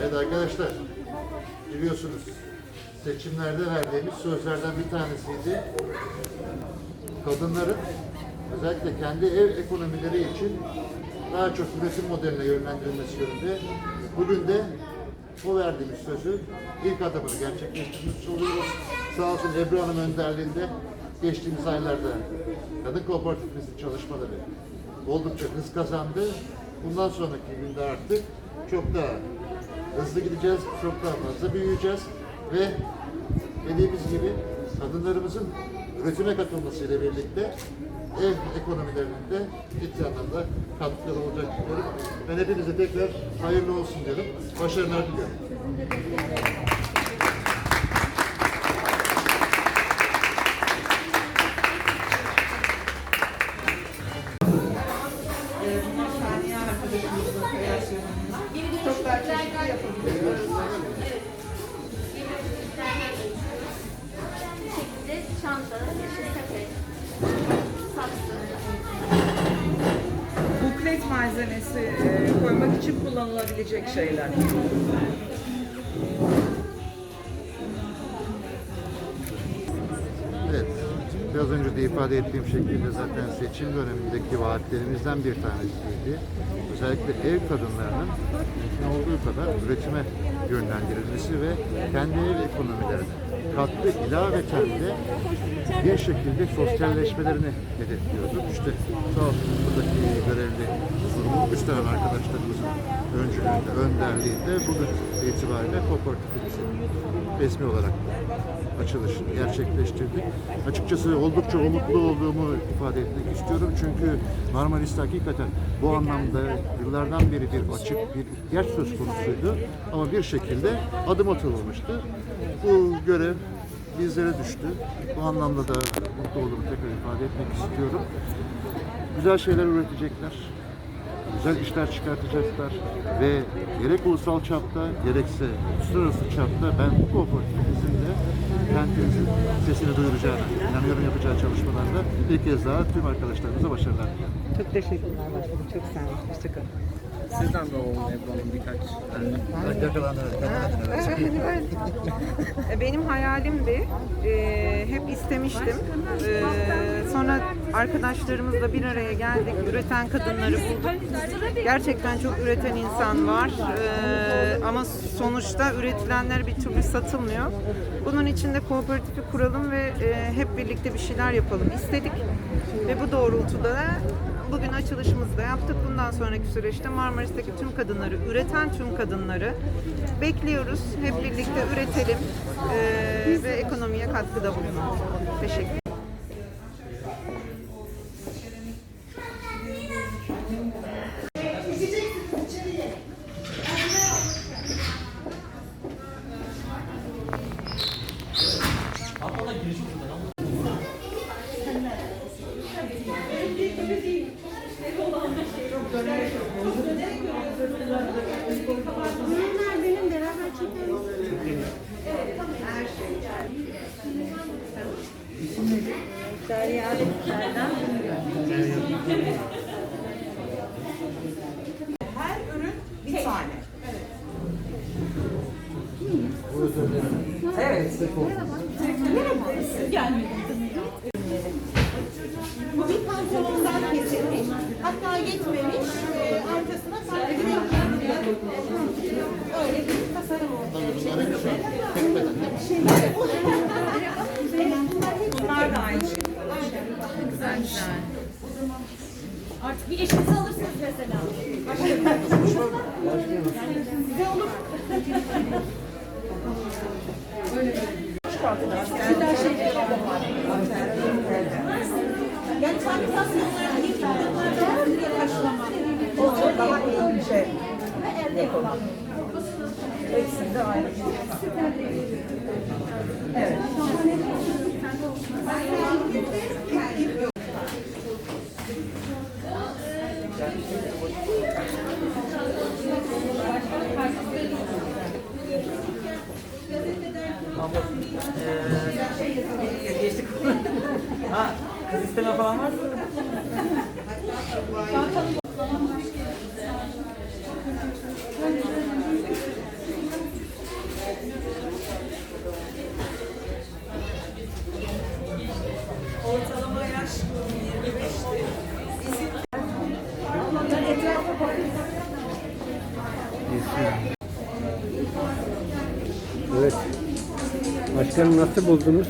Evet arkadaşlar, biliyorsunuz seçimlerde verdiğimiz sözlerden bir tanesiydi. Kadınların özellikle kendi ev ekonomileri için daha çok üretim modeline yönlendirilmesi yönünde. Bugün de o verdiğimiz sözü ilk adımını gerçekleştirmiş oluyoruz. Sağ olsun Ebru Hanım önderliğinde geçtiğimiz aylarda kadın kooperatifimizin çalışmaları oldukça hız kazandı. Bundan sonraki günde artık çok daha hızlı gideceğiz, çok daha fazla büyüyeceğiz ve dediğimiz gibi kadınlarımızın üretime katılmasıyla birlikte ev ekonomilerinde ciddi anlamda katkıları olacak diyorum. Ben hepinize tekrar hayırlı olsun diyorum. Başarılar diliyorum. Bu şekilde. Buklet malzemesi e, koymak için kullanılabilecek şeyler. Evet, biraz önce de ifade ettiğim şekilde zaten seçim dönemindeki vaatlerimizden bir tanesiydi. Özellikle ev kadınlarının mümkün olduğu kadar üretime yönlendirilmesi ve kendi ev ekonomilerine katkı ilaveten de bir şekilde sosyalleşmelerini hedefliyorduk. İşte sağ olsun buradaki görevli kurumu üstlenen arkadaşlarımızın öncülüğünde, önderliğinde bugün itibariyle kooperatifimizin resmi olarak açılışını gerçekleştirdik. Açıkçası oldukça umutlu olduğumu ifade etmek istiyorum. Çünkü Marmaris'te hakikaten bu anlamda yıllardan beri bir açık bir ihtiyaç söz konusuydu. Ama bir şekilde adım atılmıştı. Bu görev bizlere düştü. Bu anlamda da mutlu olduğumu tekrar ifade etmek istiyorum. Güzel şeyler üretecekler güzel işler çıkartacaklar ve gerek ulusal çapta gerekse uluslararası çapta ben bu kooperatifimizin de kentimizin sesini duyuracağına inanıyorum yapacağı çalışmalarda bir kez daha tüm arkadaşlarımıza başarılar diliyorum. Çok teşekkürler başkanım. Çok sağ olun. Hoşçakalın. Sizden de oğlum Ebru Hanım birkaç. E, Benim hayalimdi. Ee, hep istemiştim. Ee, sonra arkadaşlarımızla bir araya geldik. Üreten kadınları bulduk. Gerçekten çok üreten insan var. Ee, ama sonuçta üretilenler bir türlü satılmıyor. Bunun için de kooperatifi kuralım ve e, hep birlikte bir şeyler yapalım istedik. Ve bu doğrultuda da Bugün açılışımızı da yaptık. Bundan sonraki süreçte Marmaris'teki tüm kadınları, üreten tüm kadınları bekliyoruz. Hep birlikte üretelim eee, ve ekonomiye katkıda bulunalım. Teşekkür Evet. Bu bir pantolondan kesilmiş. Hatta yetmemiş. E, arkasına sadece öyle bir tasarım oldu. Bunlar da aynı şey. Artık bir eşinizi alırsınız mesela. Yani tasarımlar ilk yıllarda bir karşılama. O daha ince. Ve elde yapılan. Hepsinde aynı. Evet. Ee, geçtik. ha, kız isteme falan var mı? Ortalama yaş 25'ti. Bizim... Etrafa bakın. Evet. Başkanım nasıl buldunuz?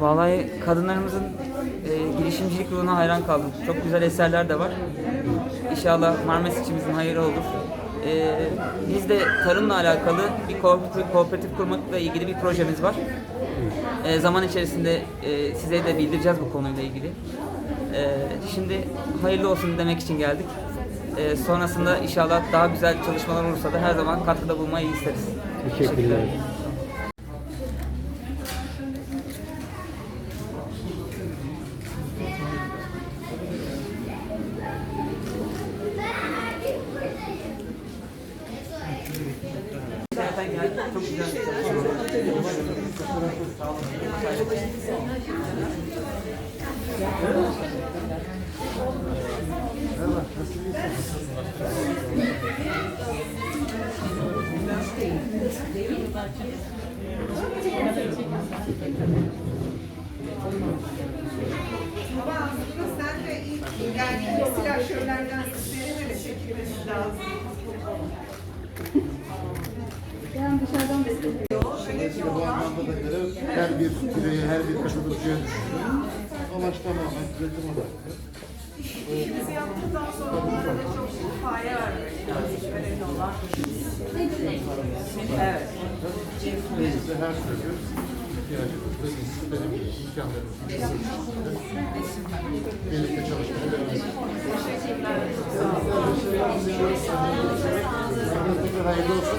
Vallahi kadınlarımızın e, girişimcilik ruhuna hayran kaldım. Çok güzel eserler de var. İnşallah Marmaris içimizin hayırı olur. E, biz de tarımla alakalı bir kooperatif, kooperatif kurmakla ilgili bir projemiz var. E, zaman içerisinde e, size de bildireceğiz bu konuyla ilgili. E, şimdi hayırlı olsun demek için geldik. E, sonrasında inşallah daha güzel çalışmalar olursa da her zaman katkıda bulmayı isteriz. Teşekkürler. Zaten geldik. Çok güzel. Ama aslında sen de ilk yani silahşörlerden senin de çekilmesi lazım. Bu anlamda da görev her bir bireye, her bir katılımcıya düşüyor. Amaç tamamen üretim odaklı. İşimizi yaptıktan sonra onlara da çok fayda vermek lazım. Önemli olan. Evet. Size her türlü ihtiyacınızda biz benim imkanlarımız birlikte çalışmaya devam edeceğiz. Tekrar hayırlı olsun.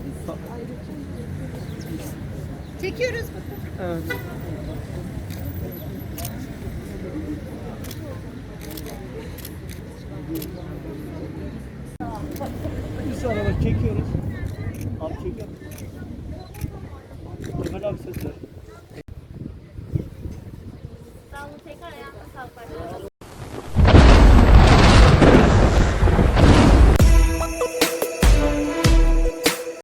Çekiyoruz. Evet. Sonra bak çekiyoruz. Abi çekiyor. Kemal abi ses ver.